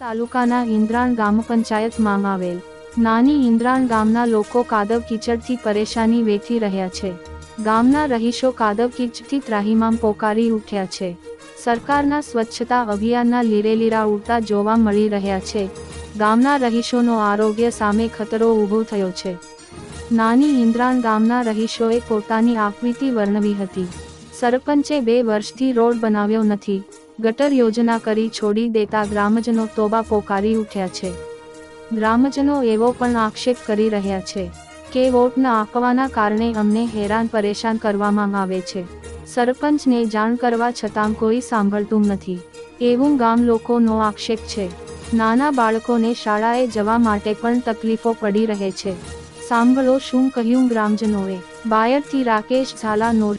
તાલુકાના ઇન્દ્રાણ ગ્રામ પંચાયતમાં આવેલ. નાની ઇન્દ્રાણ ગામના લોકો કાદવ કીચડથી પરેશાની વેઠી રહ્યા છે. ગામના રહીશો કાદવ કીચડથી ત્રાહીમામ પોકારી ઉઠ્યા છે. સરકારના સ્વચ્છતા અભિયાનના લીરેલીરા ઉડતા જોવા મળી રહ્યા છે. ગામના રહીશોનો આરોગ્ય સામે ખતરો ઊભો થયો છે. નાની ઇન્દ્રાણ ગામના રહીશોએ પોતાની આકૃતિ વર્ણવી હતી. સરપંચે બે વર્ષથી રોડ બનાવ્યો નથી. ગટર યોજના કરી છોડી દેતા ગ્રામજનો તોબા પોકારી ઉઠ્યા છે. ગ્રામજનો એવો પણ આક્ષેપ કરી રહ્યા છે કે વોટ ન આપવાના કારણે અમને હેરાન પરેશાન કરવામાં આવે છે. સરપંચને જાણ કરવા છતાં કોઈ સાંભળતું નથી. એવું ગામ લોકોનો આક્ષેપ છે. નાના બાળકોને શાળાએ જવા માટે પણ તકલીફો પડી રહે છે. સાંભળો શું કહ્યું ગ્રામજનોએ. બાયરથી રાકેશ ઝાલા નોર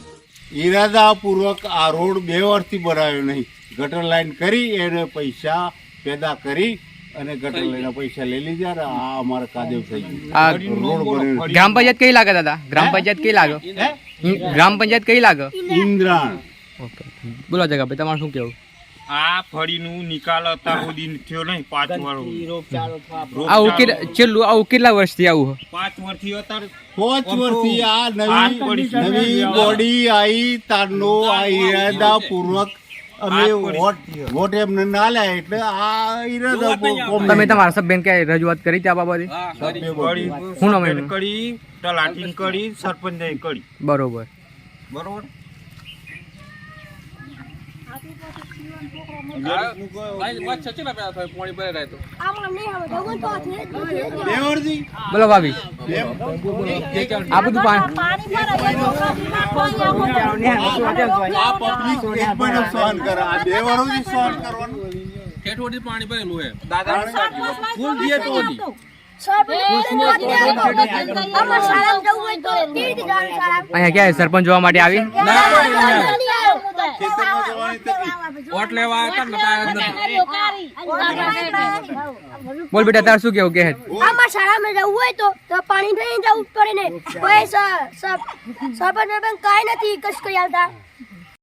ઈરાદાપૂર્વક આ રોડ બે વર્ષથી બનાવ્યો નહીં. ગટર લાઈન કરી એને પૈસા પેદા કરી અને ગટર લઈને પૈસા લઈ લીધા ને આ અમારે કાદેવ થઈ ગયું. રોડ બન્યો. ગ્રામ પંચાયત કઈ લાગે દાદા? ગ્રામ પંચાયત કઈ લાગે? ગ્રામ પંચાયત કઈ લાગે? ઇન્દ્રાણ. ઓકે. બોલો જગા ભાઈ તમારું શું કેવું આ ફળીનું નિકાલ અત્યાર સુધી થયો નહીં પાંચ વર્ષ આ ઉકેલ છેલ્લું આવું કેટલા વર્ષથી આવું પાંચ વર્ષથી અત્યારે પાંચ વર્ષથી આ આ નવી નવી બોડી આવી તારનો આ ઈરાદાપૂર્વક તમે તમારા સભ્યને ક્યાંય રજૂઆત કરી ત્યાં બાબતે? એનું? કરી. તલાટીને કરી. બરોબર. બરોબર? બોલો ભાભી. આ બધું પાણી ભરેલું હે ફૂલ દીએ તો અહીંયા ક્યાં સરપંચ જોવા માટે આવી? વોટ લેવા હતા ને તાર બોલ બેટા તાર શું કેવું? કે આમાં શાળામાં જવું હોય તો તો પાણી ભરીને જવું પડે ને. કોઈ સરપંચ કાંઈ નથી કશ કઈ આવતા.